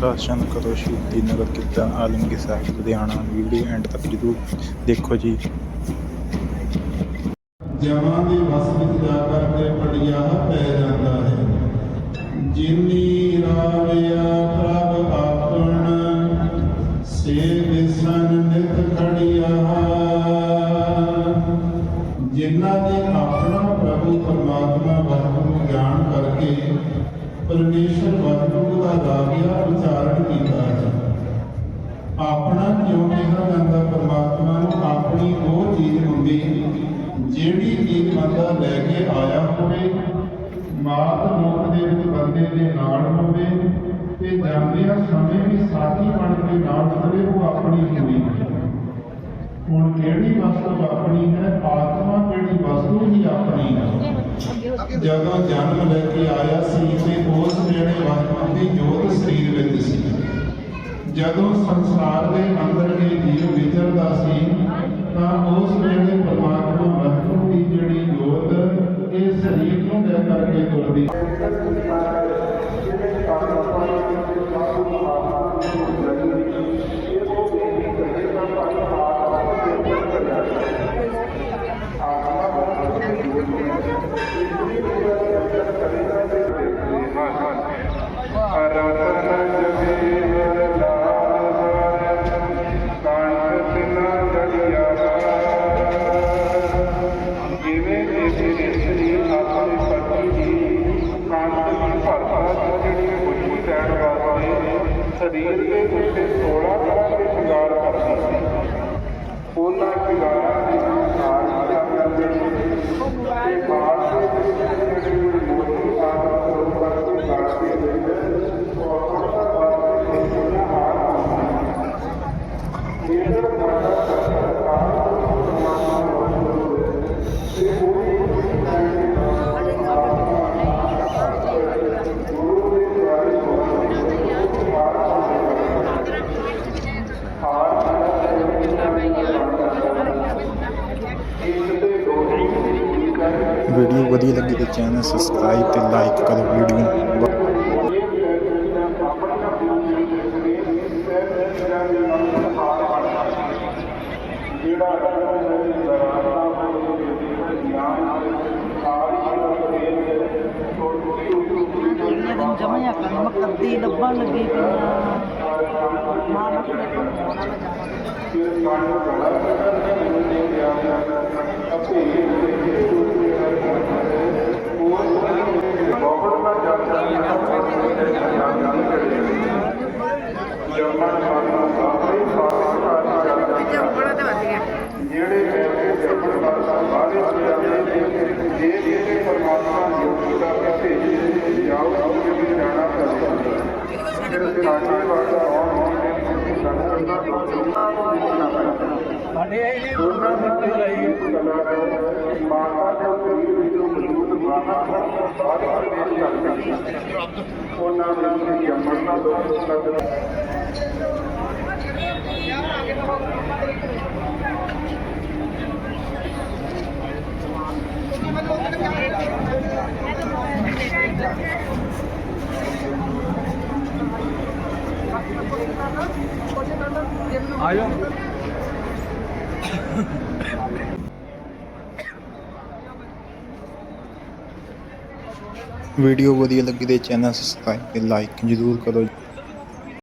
ਦਰਸ਼ਨ ਕਰੋ ਸ਼ਹੀਦੀ ਨਗਰ ਕਿੱਦਾਂ ਆਲਮਗੀਰ ਸਾਹਿਬ ਲੁਧਿਆਣਾ ਵੀਡੀਓ ਐਂਡ ਤੱਕ ਜਰੂਰ ਦੇਖੋ ਜੀ। ਜਮਾਂ ਦੀ ਵਸ ਵਿੱਚ ਜਾ ਕਰਕੇ ਪੜਿਆ ਪੈ ਜਾਂਦਾ ਹੈ। ਜਿਨੀ ਰਾਵਿਆ ਪ੍ਰਭ ਆਪਣ, ਸੇ ਵਿਸਨ ਨਿਤ ਖੜਿਆ। ਜਿਨ੍ਹਾਂ ਨੇ ਆਪਣਾ ਪ੍ਰਭੂ ਪਰਮਾਤਮਾ ਵਾਹਿਗੁਰੂ ਗਿਆਨ ਕਰਕੇ ਪਰਮੇਸ਼ਰ ਵਾਹਿਗੁਰੂ ਦਾ ਗਾਵਿਆ ਕਿਉਂ ਕਿਹਾ ਜਾਂਦਾ ਪਰਮਾਤਮਾ ਨੂੰ ਆਪਣੀ ਉਹ ਚੀਜ਼ ਹੁੰਦੀ ਜਿਹੜੀ ਚੀਜ਼ ਬੰਦਾ ਲੈ ਕੇ ਆਇਆ ਹੋਵੇ, ਮਾਤ ਲੋਕ ਦੇ ਵਿੱਚ ਬੰਦੇ ਦੇ ਨਾਲ ਹੋਵੇ, ਤੇ ਜਾਂਦਿਆਂ ਸਮੇਂ ਵੀ ਸਾਥੀ ਬਣ ਕੇ ਨਾਲ ਖੜੇ ਉਹ ਆਪਣੀ ਹੋਈ। ਹੁਣ ਕਿਹੜੀ ਵਸਤੂ ਆਪਣੀ ਹੈ? ਆਤਮਾ ਕਿਹੜੀ ਵਸਤੂ ਹੀ ਆਪਣੀ ਹੈ? ਜਦੋਂ ਜਨਮ ਲੈ ਕੇ ਆਇਆ ਸੀ, ਤੇ ਉਸ ਜਿਹੜੇ ਵਾਹਿਗੁਰੂ ਦੀ ਜੋਤ ਸਰੀਰ ਵਿੱਚ ਜਦੋਂ ਸੰਸਾਰ ਦੇ ਅੰਦਰ ਇਹ ਜੀਵ ਵਿਚਰਦਾ ਸੀ, ਤਾਂ ਉਸ ਵੇਲੇ ਪਰਮਾਤਮਾ ਵਾਹਿਗੁਰੂ ਦੀ ਜਿਹੜੀ ਜੋਤ, ਇਹ ਸਰੀਰ ਨੂੰ ਲੈ ਕਰਕੇ ਤੁਰਦੀ ਸਰੀਰ ਦੇ ਉੱਤੇ 16 ਤਰ੍ਹਾਂ ਦੇ ਸ਼ਿੰਗਾਰ ਕਰਦੀ ਸੀ। ਉਹਨਾਂ ਸ਼ਿੰਗਾਰਾਂ ਦੇ ਅਨੁਸਾਰ ਕਰਦੇ ਤੇ ਬਾਅਦ ਦੇ ਵਿੱਚ ਜਿਹੜੀ ਮੋਟੀ ਸਾਧਨਾ ਤੋਂ ਕਰਕੇ ਕਰਦੇ ਵਿੱਚ ਉਹ ਆਪਣਾ ਵਾਸਤੇ ਜਿਹੜਾ ਹਾਰ ਇਹ ਜਿਹੜਾ ਸਾਡਾ ਸਰਕਾਰ ਤੇ ਉਹ ਵੀਡੀਓ ਵਧੀਆ ਲੱਗੀ ਤੇ ਚੈਨਲ ਸਬਸਕ੍ਰਾਈਬ ਤੇ ਲਾਈਕ ਕਰੋ ਵੀਡੀਓ। ਜਿਹੜੀਆਂ ਦਿਨ ਜਮਾ ਜਾਂ ਲੱਭਣ ਲੱਗੀ ਪਈਆਂ ਮਾਂ ਬਾਪ ਨੇ ਕੋਲ ਜਿਹੜੇ ਮੇਰੇ ਜਪਣ ਵਾਲਾ ਬਾਰੇ ਜੇ ਜਿਹੜੇ ਪਰਮਾਤਮਾ ਯੋਗ ਦਾ ਭੇਜੇ ਜਾਓ ਉਹਦੇ ਵਿੱਚ ਜਾਣਾ ਚਾਹੀਦਾ ਫਿਰ ਸਾਡੇ ਇਹ ਦੋਨਾਂ ਦੇ ਲਈ ਮਾਤਾ ਦੇ ਸਰੀਰ ਵਿੱਚੋਂ ਮੌਜੂਦ ਬਾਹਰ ਬਾਹਰ ਪ੍ਰਵੇਸ਼ ਕਰਦਾ ਉਹਨਾਂ ਦੇ ਵਿੱਚ ਜੰਮਣ ਦਾ ਦੋਸ਼ ਲੱਗਦਾ ਵੀਡੀਓ ਵਧੀਆ ਲੱਗੀ ਤੇ ਚੈਨਲ ਸਬਸਕ੍ਰਾਈਬ ਤੇ ਲਾਈਕ ਜਰੂਰ ਕਰੋ।